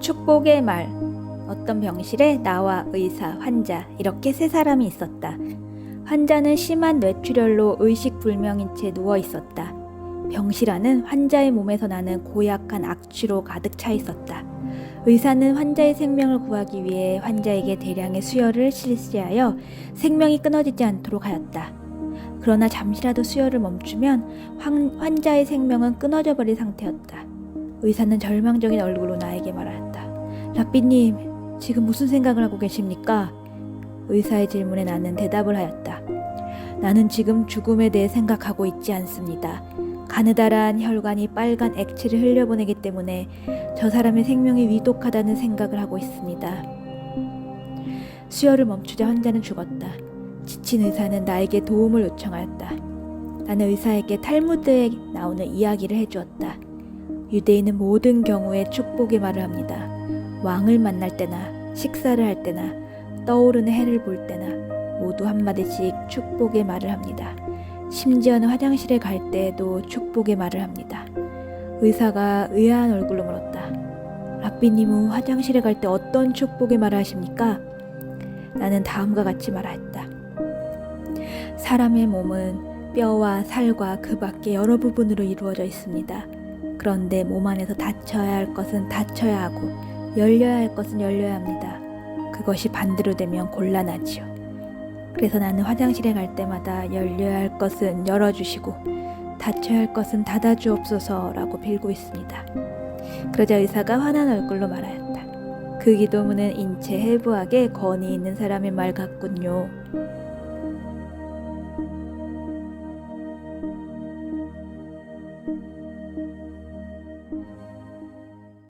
축복의 말. 어떤 병실에 나와 의사, 환자 이렇게 세 사람이 있었다. 환자는 심한 뇌출혈로 의식불명인 채 누워 있었다. 병실 안은 환자의 몸에서 나는 고약한 악취로 가득 차 있었다. 의사는 환자의 생명을 구하기 위해 환자에게 대량의 수혈을 실시하여 생명이 끊어지지 않도록 하였다. 그러나 잠시라도 수혈을 멈추면 환, 환자의 생명은 끊어져 버릴 상태였다. 의사는 절망적인 얼굴로 나에게 말하였다. 락비님, 지금 무슨 생각을 하고 계십니까? 의사의 질문에 나는 대답을 하였다. 나는 지금 죽음에 대해 생각하고 있지 않습니다. 가느다란 혈관이 빨간 액체를 흘려보내기 때문에 저 사람의 생명이 위독하다는 생각을 하고 있습니다. 수혈을 멈추자 환자는 죽었다. 지친 의사는 나에게 도움을 요청하였다. 나는 의사에게 탈무드에 나오는 이야기를 해주었다. 유대인은 모든 경우에 축복의 말을 합니다. 왕을 만날 때나 식사를 할 때나 떠오르는 해를 볼 때나 모두 한마디씩 축복의 말을 합니다. 심지어는 화장실에 갈 때에도 축복의 말을 합니다. 의사가 의아한 얼굴로 물었다. 락비님은 화장실에 갈 때 어떤 축복의 말을 하십니까? 나는 다음과 같이 말하였다. 사람의 몸은 뼈와 살과 그 밖에 여러 부분으로 이루어져 있습니다. 그런데 몸 안에서 닫혀야 할 것은 닫혀야 하고 열려야 할 것은 열려야 합니다. 그것이 반대로 되면 곤란하지요. 그래서 나는 화장실에 갈 때마다 열려야 할 것은 열어주시고 닫혀야 할 것은 닫아주옵소서라고 빌고 있습니다. 그러자 의사가 환한 얼굴로 말하였다. 그 기도문은 인체 해부학에 권위 있는 사람의 말 같군요.